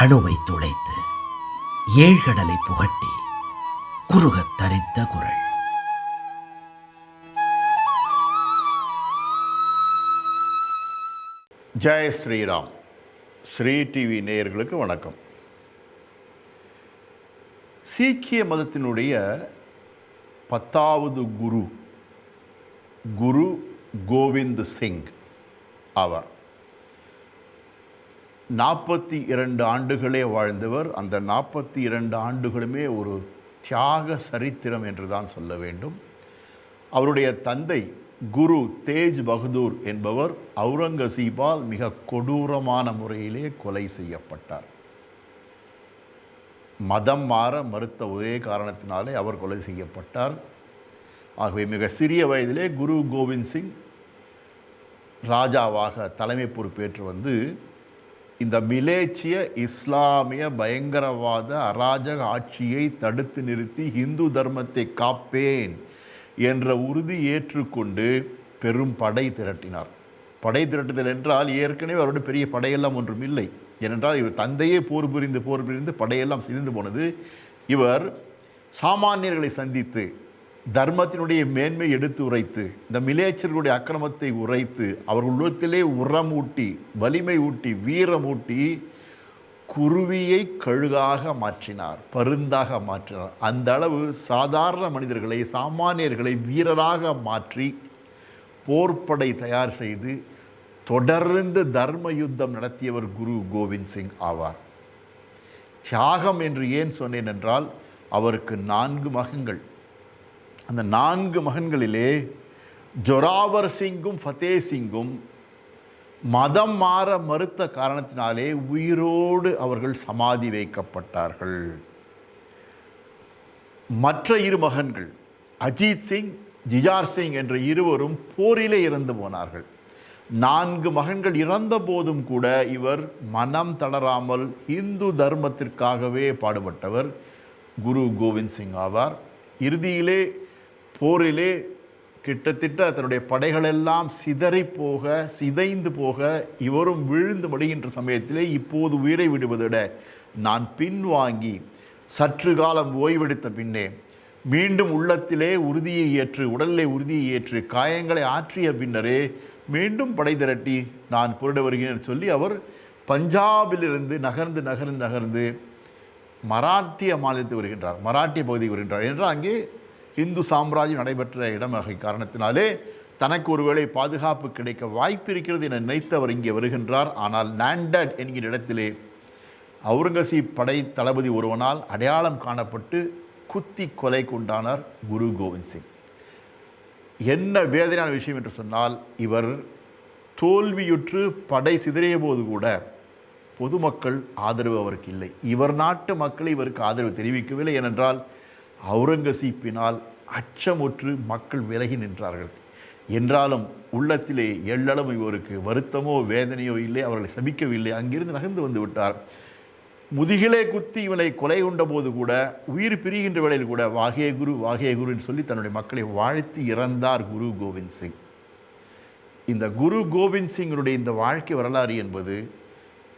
அணுவை துளைத்து ஏழ்கடலை புகட்டி குறுகத் தரித்த குரல். ஜெய் ஸ்ரீராம். ஸ்ரீ டிவி நேயர்களுக்கு வணக்கம். சீக்கிய மதத்தினுடைய பத்தாவது குரு குரு கோவிந்த் சிங் அவர். நாற்பத்தி இரண்டு ஆண்டுகளே வாழ்ந்தவர். அந்த நாற்பத்தி இரண்டு ஆண்டுகளுமே ஒரு தியாக சரித்திரம் என்று தான் சொல்ல வேண்டும். அவருடைய தந்தை குரு தேஜ் பகதூர் என்பவர் அவுரங்கசீபால் மிக கொடூரமான முறையிலே கொலை செய்யப்பட்டார். மதம் மாற மறுத்த ஒரே காரணத்தினாலே அவர் கொலை செய்யப்பட்டார். ஆகவே மிக சிறிய வயதிலே குரு கோவிந்த் சிங் ராஜாவாக தலைமை பொறுப்பேற்று வந்து இந்த மிலேச்சிய இஸ்லாமிய பயங்கரவாத அராஜக ஆட்சியை தடுத்து நிறுத்தி இந்து தர்மத்தை காப்பேன் என்ற உறுதி ஏற்றுக்கொண்டு பெரும் படை திரட்டினார். படை திரட்டுதல் என்றால் ஏற்கனவே அவருடைய பெரிய படையெல்லாம் ஒன்றும் இல்லை. ஏனென்றால் இவர் தந்தையே போர் புரிந்து போர் புரிந்து படையெல்லாம் சிதைந்து போனது. இவர் சாமானியர்களை சந்தித்து தர்மத்தினுடைய மேன்மை எடுத்து உரைத்து இந்த மிலேச்சர்களுடைய அக்கிரமத்தை உரைத்து அவர்கள் உள்ளத்திலே உரமூட்டி வலிமை ஊட்டி வீரமூட்டி குருவியை கழுகாக மாற்றினார் பருந்தாக மாற்றினார். அந்த அளவு சாதாரண மனிதர்களை சாமானியர்களை வீரராக மாற்றி போர்ப்படை தயார் செய்து தொடர்ந்து தர்ம யுத்தம் நடத்தியவர் குரு கோவிந்த் சிங் ஆவார். தியாகம் என்று ஏன் சொன்னேன் என்றால் அவருக்கு நான்கு மகன்கள். அந்த நான்கு மகன்களிலே ஜொராவர் சிங்கும் ஃபத்தே சிங்கும் மதம் மாற மறுத்த காரணத்தினாலே உயிரோடு அவர்கள் சமாதி வைக்கப்பட்டார்கள். மற்ற இரு மகன்கள் அஜித் சிங் ஜிஜார் சிங் என்ற இருவரும் போரிலே இறந்து போனார்கள். நான்கு மகன்கள் இறந்த போதும் கூட இவர் மனம் தளராமல் இந்து தர்மத்திற்காகவே பாடுபட்டவர் குரு கோவிந்த் சிங் ஆவார். இறுதியிலே போரிலே கிட்டத்தட்ட தன்னுடைய படைகளெல்லாம் சிதறி போக சிதைந்து போக இவரும் விழுந்து மடிகின்ற சமயத்திலே இப்போது உயிரை விடுவதை விட நான் பின்வாங்கி சற்று காலம் ஓய்வெடுத்த பின்னே மீண்டும் உள்ளத்திலே உறுதியை ஏற்று உடலிலே உறுதியை ஏற்று காயங்களை ஆற்றிய பின்னரே மீண்டும் படை திரட்டி நான் புரட வருகிறேன் சொல்லி அவர் பஞ்சாபிலிருந்து நகர்ந்து நகர்ந்து நகர்ந்து மராட்டிய மாநிலத்தில் வருகின்றார். மராட்டிய பகுதிக்கு வருகின்றார். என்றால் அங்கே இந்து சாம்ராஜ்யம் நடைபெற்ற இடமாக காரணத்தினாலே தனக்கு ஒருவேளை பாதுகாப்பு கிடைக்க வாய்ப்பு இருக்கிறது என நினைத்து அவர் இங்கே வருகின்றார். ஆனால் நாண்டட் என்கிற இடத்திலே அவுரங்கசீப் படை தளபதி ஒருவனால் அடையாளம் காணப்பட்டு குத்தி கொலை கொண்டானார் குரு கோவிந்த் சிங். என்ன வேதனையான விஷயம் என்று சொன்னால் இவர் தோல்வியுற்று படை சிதறிய போது கூட பொதுமக்கள் ஆதரவு அவருக்கு இல்லை. இவர் நாட்டு மக்கள் இவருக்கு ஆதரவு தெரிவிக்கவில்லை. ஏனென்றால் அவுரங்கசீப்பினால் அச்சமுற்று மக்கள் விலகி நின்றார்கள். என்றாலும் உள்ளத்திலே எள்ளளவு இவருக்கு வருத்தமோ வேதனையோ இல்லை அவர்களை சபிக்கவில்லை. அங்கிருந்து நகர்ந்து வந்து விட்டார். முதுகிலே குத்தி இவனை கொலை கொண்டபோது கூட உயிர் பிரிகின்ற வேளையில் கூட வாகே குரு வாகே குருன்னு சொல்லி தன்னுடைய மக்களை வாழ்த்தி இறந்தார் குரு கோவிந்த் சிங். இந்த குரு கோவிந்த் சிங்கினுடைய இந்த வாழ்க்கை வரலாறு என்பது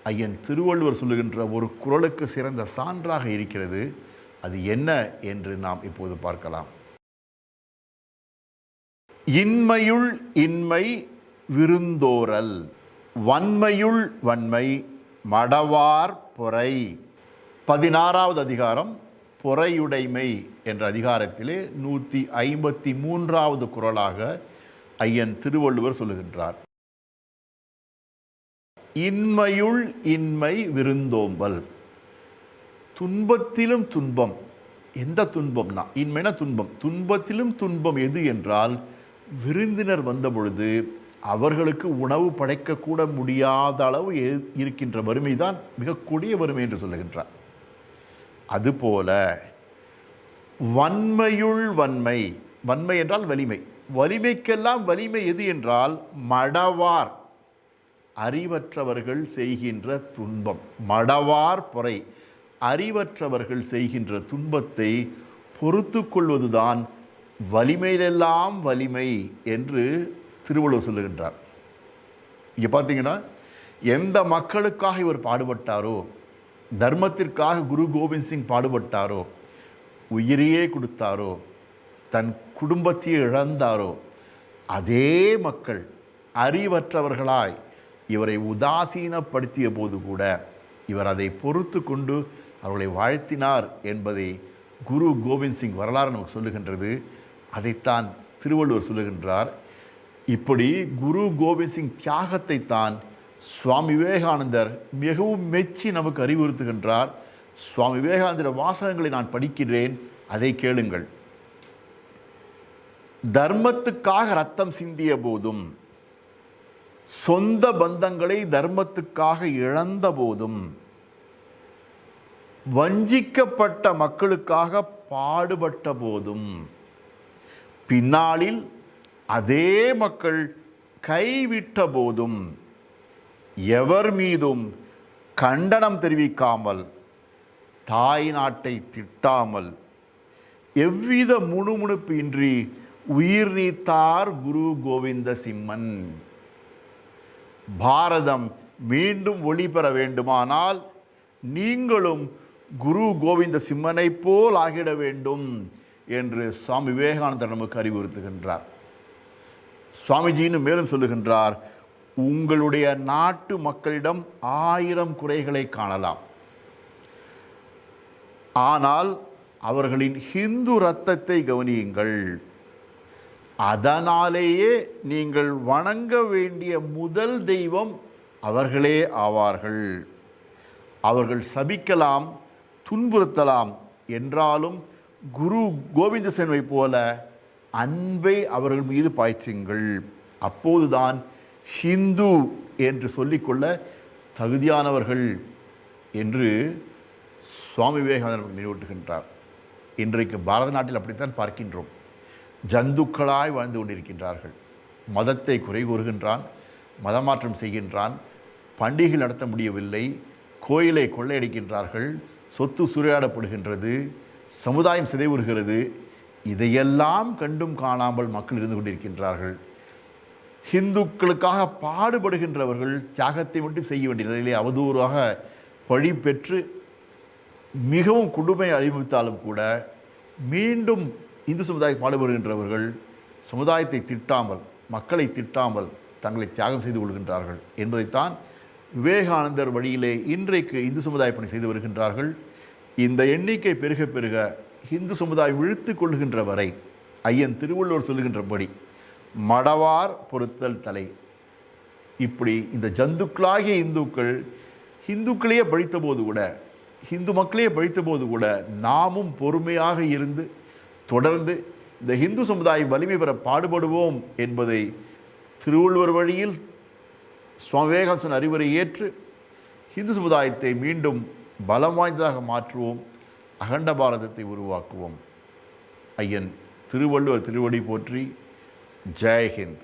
ஐயன் திருவள்ளுவர் சொல்லுகின்ற ஒரு குரலுக்கு சிறந்த சான்றாக இருக்கிறது. அது என்ன என்று நாம் இப்போது பார்க்கலாம். இன்மையுள் இன்மை விருந்தோரல் வன்மையுள் வன்மை மடவார் பொறை. பதினாறாவது அதிகாரம் பொறையுடைமை என்ற அதிகாரத்திலே நூற்றி ஐம்பத்தி மூன்றாவது குரலாக ஐயன் திருவள்ளுவர் சொல்லுகின்றார். இன்மையுள் இன்மை விருந்தோம்பல். துன்பத்திலும் துன்பம். எந்த துன்பம்னா? இன்மைனா துன்பம். துன்பத்திலும் துன்பம் எது என்றால் விருந்தினர் வந்த பொழுது அவர்களுக்கு உணவு படைக்கக்கூட முடியாத அளவு இருக்கின்ற வறுமை தான் மிக கொடிய வறுமை என்று சொல்லுகின்றார். அதுபோல வன்மையுள் வன்மை. வன்மை என்றால் வலிமை. வலிமைக்கெல்லாம் வலிமை எது என்றால் மடவார். அறிவற்றவர்கள் செய்கின்ற துன்பம். மடவார் பொறை. அறிவற்றவர்கள் செய்கின்ற துன்பத்தை பொறுத்து கொள்வதுதான் வலிமையிலெல்லாம் வலிமை என்று திருவள்ளுவர் சொல்லுகின்றார். இங்கே பார்த்தீங்கன்னா எந்த மக்களுக்காக இவர் பாடுபட்டாரோ தர்மத்திற்காக குரு கோவிந்த் சிங் பாடுபட்டாரோ உயிரையே கொடுத்தாரோ தன் குடும்பத்தையே இழந்தாரோ அதே மக்கள் அறிவற்றவர்களாய் இவரை உதாசீனப்படுத்திய போது கூட இவர் அதை பொறுத்து கொண்டு அவர்களை வாழ்த்தினார் என்பதை குரு கோவிந்த் சிங் வரலாறு நமக்கு சொல்லுகின்றது. அதைத்தான் திருவள்ளுவர் சொல்லுகின்றார். இப்படி குரு கோவிந்த் சிங் தியாகத்தை தான் சுவாமி விவேகானந்தர் மிகவும் மெச்சி நமக்கு அறிவுறுத்துகின்றார். சுவாமி விவேகானந்தர் வாசகங்களை நான் படிக்கிறேன் அதை கேளுங்கள். தர்மத்துக்காக ரத்தம் சிந்திய போதும் சொந்த பந்தங்களை தர்மத்துக்காக இழந்த போதும் வஞ்சிக்கப்பட்ட மக்களுக்காக பாடுபட்ட போதும். பின்னாளில் அதே மக்கள் கைவிட்ட போதும். எவர் மீதும் கண்டனம் தெரிவிக்காமல் தாய் நாட்டை திட்டாமல் எவ்வித முணுமுணுப்பு இன்றி உயிர் நீத்தார் குரு கோவிந்த சிம்மன் பாரதம் மீண்டும் ஒளி பெற வேண்டுமானால் நீங்களும் குரு கோவிந்த சிம்மனை போல் ஆகிட வேண்டும் என்று சுவாமி விவேகானந்தர் நமக்கு அறிவுறுத்துகின்றார். சுவாமிஜின்னு மேலும் சொல்லுகின்றார் உங்களுடைய நாட்டு மக்களிடம் ஆயிரம் குறைகளை காணலாம். ஆனால் அவர்களின் ஹிந்து ரத்தத்தை கவனியுங்கள். அதனாலேயே நீங்கள் வணங்க வேண்டிய முதல் தெய்வம் அவர்களே ஆவார்கள். அவர்கள் சபிக்கலாம் துன்புறுத்தலாம். என்றாலும் குரு கோவிந்த சேனை போல அன்பை அவர்கள் மீது பாய்ச்சுங்கள். அப்போதுதான் ஹிந்து என்று சொல்லிக்கொள்ள தகுதியானவர்கள் என்று சுவாமி விவேகானந்தர் நினைவூட்டுகின்றார். இன்றைக்கு பாரத நாட்டில் அப்படித்தான் பார்க்கின்றோம். ஜந்துக்களாய் வாழ்ந்து கொண்டிருக்கின்றார்கள். மதத்தை குறை கூறுகின்றான் மதமாற்றம் செய்கின்றான் பண்டிகை நடத்த முடியவில்லை கோயிலை கொள்ளையடிக்கின்றார்கள் சொத்து சூறையாடப்படுகின்றது சமுதாயம் சிதைவுறுகிறது இதையெல்லாம் கண்டும் காணாமல் மக்கள் இருந்து கொண்டிருக்கின்றார்கள். ஹிந்துக்களுக்காக பாடுபடுகின்றவர்கள் தியாகத்தை மட்டும் செய்ய வேண்டிய நிலையிலே அவதூறாக பழி பெற்று மிகவும் கொடுமை அறிவித்தாலும் கூட மீண்டும் இந்து சமுதாயம் பாடுபடுகின்றவர்கள் சமுதாயத்தை திட்டாமல் மக்களை திட்டாமல் தங்களை தியாகம் செய்து கொள்கின்றார்கள் என்பதைத்தான் விவேகானந்தர் வழியிலே இன்றைக்கு இந்து சமுதாய பணி செய்து வருகின்றார்கள். இந்த எண்ணிக்கை பெருக பெருக இந்து சமுதாயம் இழுத்து கொள்கின்ற வரை ஐயன் திருவள்ளுவர் சொல்லுகின்றபடி மடவார் பொருத்தல் தலை. இப்படி இந்த ஜந்துக்களாகிய இந்துக்கள் இந்துக்களையே பழித்த போது கூட இந்து மக்களையே பழித்த போது கூட நாமும் பொறுமையாக இருந்து தொடர்ந்து இந்த இந்து சமுதாயம் வலிமை பெற பாடுபடுவோம் என்பதை திருவள்ளுவர் வழியில் சுவாமி விவேகாசன் அறிவுரை ஏற்று இந்து சமுதாயத்தை மீண்டும் பலம் வாய்ந்ததாக மாற்றுவோம் அகண்ட பாரதத்தை உருவாக்குவோம். ஐயன் திருவள்ளுவர் திருவடி போற்றி ஜெயஹிந்த்